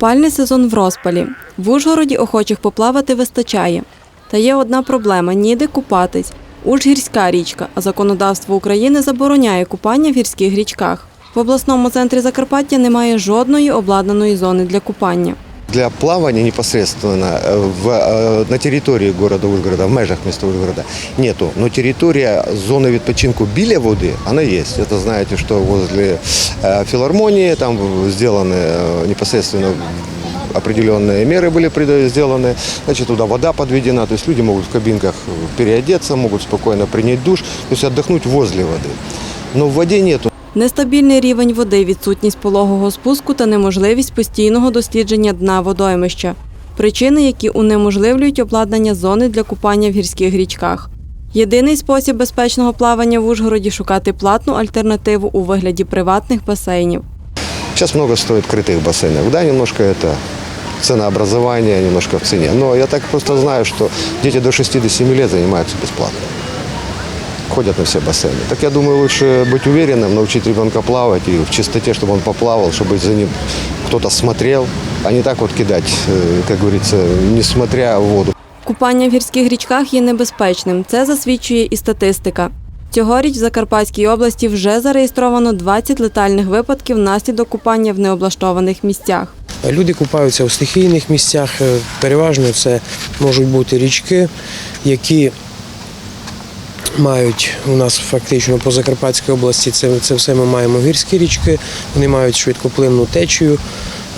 Купальний сезон в розпалі. В Ужгороді охочих поплавати вистачає. Та є одна проблема ніде купатись. Уж гірська річка, а законодавство України забороняє купання в гірських річках. В обласному центрі Закарпаття немає жодної обладнаної зони для купання. Для плавания непосредственно э, в, э, на территории города Ужгорода, в межах места Ужгорода нету. Но территория зоны відпочинку біля води, она есть. Это знаете, что возле э, филармонии там сделаны непосредственно определенные меры были сделаны. Значит, туда вода подведена, то есть люди могут в кабинках переодеться, могут спокойно принять душ, то есть отдохнуть возле воды. Но в воде нету Нестабільний рівень води, відсутність пологого спуску та неможливість постійного дослідження дна водоймища. Причини, які унеможливлюють обладнання зони для купання в гірських річках. Єдиний спосіб безпечного плавання в Ужгороді шукати платну альтернативу у вигляді приватних басейнів. Сейчас много стоит крытых бассейнов. Да, немножко это ценообразование, немножко в цене. Но я так просто знаю, что дети до 67 лет занимаются бесплатно. Ходят на все бассейны. Так я думаю, лучше быть уверенным, научить ребенка плавать и в чистоте, чтобы он поплавал, чтобы за ним кто-то смотрел, а не так вот кидать, э, как говорится, не смотря в воду. Купання в гірських річках є небезпечним. Це засвідчує і статистика. Цьогоріч в Закарпатській області вже зареєстровано 20 летальних випадків внаслідок купання в необлаштованих місцях. Люди купаються у стихійних місцях. е, Переважно це можуть бути річки, які мають у нас фактично по Закарпатській області. Це, це все ми маємо гірські річки. Вони мають швидкоплинну течію,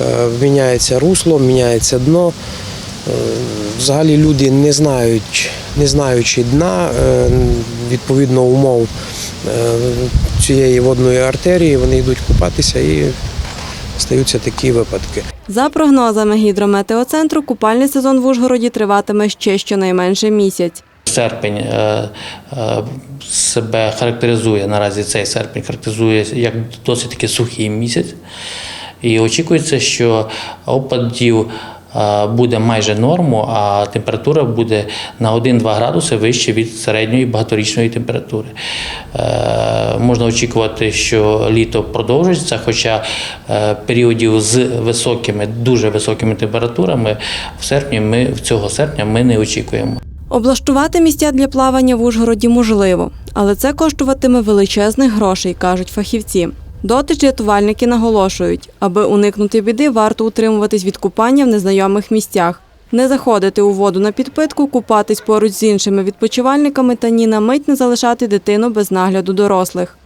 е, міняється русло, міняється дно. Е, Взагалі люди не знають, не знаючи дна, е, відповідно умов цієї водної артерії, вони йдуть купатися і стаються такі випадки. За прогнозами гідрометеоцентру, купальний сезон в Ужгороді триватиме ще щонайменше місяць. Серпень е, е, себе характеризує наразі цей серпень характеризує як досить таки сухий місяць. І очікується, що опадів е, буде майже норму, а температура буде на 1-2 градуси вище від середньої багаторічної температури. Можна очікувати, що літо продовжиться, хоча періодів з високими, дуже високими температурами в серпні ми в цього серпня ми не очікуємо. Облаштувати місця для плавання в Ужгороді можливо, але це коштуватиме величезних грошей, кажуть фахівці. Дотич рятувальники наголошують, аби уникнути біди, варто утримуватись від купання в незнайомих місцях, не заходити у воду на підпитку, купатись поруч з іншими відпочивальниками та ні на мить не залишати дитину без нагляду дорослих.